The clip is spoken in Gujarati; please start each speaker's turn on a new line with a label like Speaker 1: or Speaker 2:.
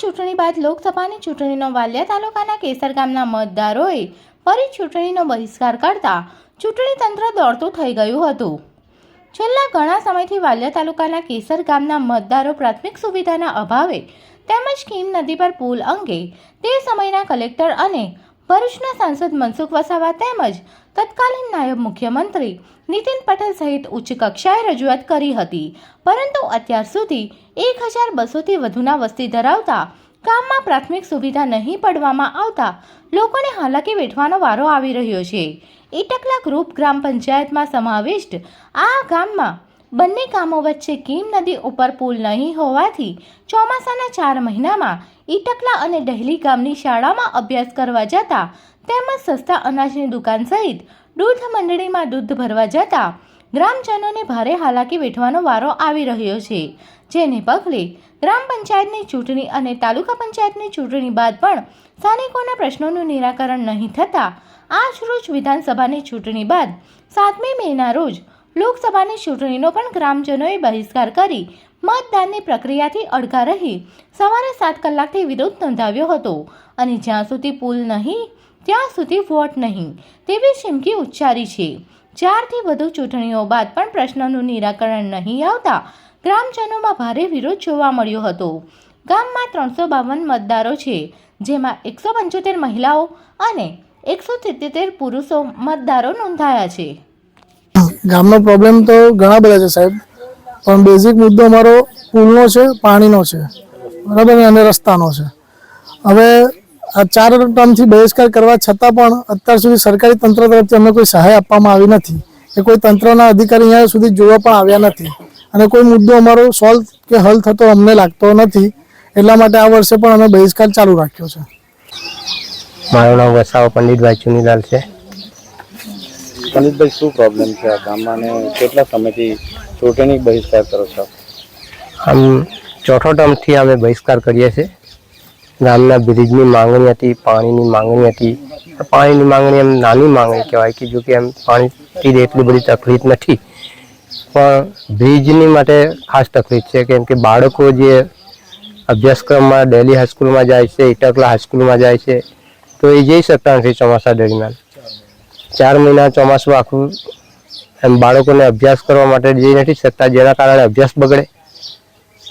Speaker 1: ચૂંટણી બાદ લોકસભાની ચૂંટણીનો વાલિયા તાલુકાના કેસર ગામના મતદારોએ ફરી ચૂંટણીનો બહિષ્કાર કરતા ચૂંટણી તંત્ર દોડતું થઈ ગયું હતું. છેલ્લા ઘણા સમયથી વાલિયા તાલુકાના કેસર ગામના મતદારો પ્રાથમિક સુવિધાના અભાવે તેમજ કીમ નદી પર પુલ અંગે તે સમયના કલેક્ટર અને ભરૂચના સાંસદ મનસુખ વસાવા તેમજ તત્કાલીન નાયબ મુખ્યમંત્રી નીતિન પટેલ સહિત ઉચ્ચ કક્ષાએ રજૂઆત કરી હતી. પરંતુ અત્યાર સુધી એક હજાર બસોથી વધુના વસ્તી ધરાવતા ગામમાં પ્રાથમિક સુવિધા નહીં પડવામાં આવતા લોકોને હાલાકી વેઠવાનો વારો આવી રહ્યો છે. ઇટકલા ગ્રુપ ગ્રામ પંચાયતમાં સમાવિષ્ટ આ ગામમાં બંને ગામો વચ્ચે કીમ નદી ઉપર પુલ નહીં હોવાથી ચોમાસાના ચાર મહિનામાં ઈટકલા અને ડહેલી ગામની શાળામાં અભ્યાસ કરવા જતા તેમજ સસ્તા અનાજની દુકાન સહિત દૂધ મંડળીમાં દૂધ ભરવા જતા ગ્રામજનોને ભારે હાલાકી વેઠવાનો વારો આવી રહ્યો છે. જેને પગલે ગ્રામ પંચાયતની ચૂંટણી અને તાલુકા પંચાયતની ચૂંટણી બાદ પણ સ્થાનિકોના પ્રશ્નોનું નિરાકરણ નહીં થતાં આજ રોજ વિધાનસભાની ચૂંટણી બાદ સાતમી મેના રોજ લોકસભાની ચૂંટણીનો પણ ગ્રામજનોએ બહિષ્કાર કરી મતદાનની પ્રક્રિયાથી અડગા રહી. સવારે સાત કલાકથી વિરોધ નોંધાવ્યો હતો અને જ્યાં સુધી પુલ નહીં, ત્યાં સુધી વોટ નહીં તેવી ચીમકી ઉચ્ચારી છે. ચારથી વધુ ચૂંટણીઓ બાદ પણ પ્રશ્નનું નિરાકરણ નહીં આવતા ગ્રામજનોમાં ભારે વિરોધ જોવા મળ્યો હતો. ગામમાં ત્રણસો બાવન મતદારો છે, જેમાં એકસો પંચોતેર મહિલાઓ અને એકસો સિત્તેર પુરુષો મતદારો નોંધાયા છે.
Speaker 2: ગામનો પ્રોબ્લેમ તો ઘણા બધા છે સાહેબ. પણ બેઝિક મુદ્દો અમારો પુલનો છે, પાણીનો છે. બરાબર? ને અને રસ્તાનો છે. હવે આ ચાર ટર્મથી બહિષ્કાર કરવા છતાં પણ અત્યાર સુધી સરકારી તંત્ર તરફથી અમને કોઈ સહાય આપવામાં આવી નથી. કે કોઈ તંત્રના અધિકારી અહીંયા સુધી જોવા પણ આવ્યા નથી. અને કોઈ મુદ્દો અમારો સોલ્વ કે હલ થતો અમને લાગતો નથી. એટલા માટે આ વર્ષે પણ અમે બહિષ્કાર ચાલુ રાખ્યો છે.
Speaker 3: મારું નામ વસાવા પંડિતભાઈ ચુનીલાલ છે.
Speaker 4: પંડિતભાઈ, શું પ્રોબ્લેમ છે આ ગામમાં અને કેટલા સમયથી ચૂંટણી બહિષ્કાર કરો છો?
Speaker 3: આમ ચોથો ટર્મથી અમે બહિષ્કાર કરીએ છીએ. ગામના બ્રિજની માંગણી હતી પાણીની માંગણી હતી પાણીની માંગણી એમ નાની માંગણી કહેવાય કે જો કે એમ પાણીથી એટલી બધી તકલીફ નથી. પણ બ્રિજની માટે ખાસ તકલીફ છે કેમ કે બાળકો જે અભ્યાસક્રમમાં ડેલી હાઈસ્કૂલમાં જાય છે ઇટકલા હાઈસ્કૂલમાં જાય છે, તો એ જઈ શકતા નથી ચોમાસા દરમિયાન. ચાર મહિના ચોમાસું આખું, એમ બાળકોને અભ્યાસ કરવા માટે જઈ નથી શકતા, જેના કારણે અભ્યાસ બગડે.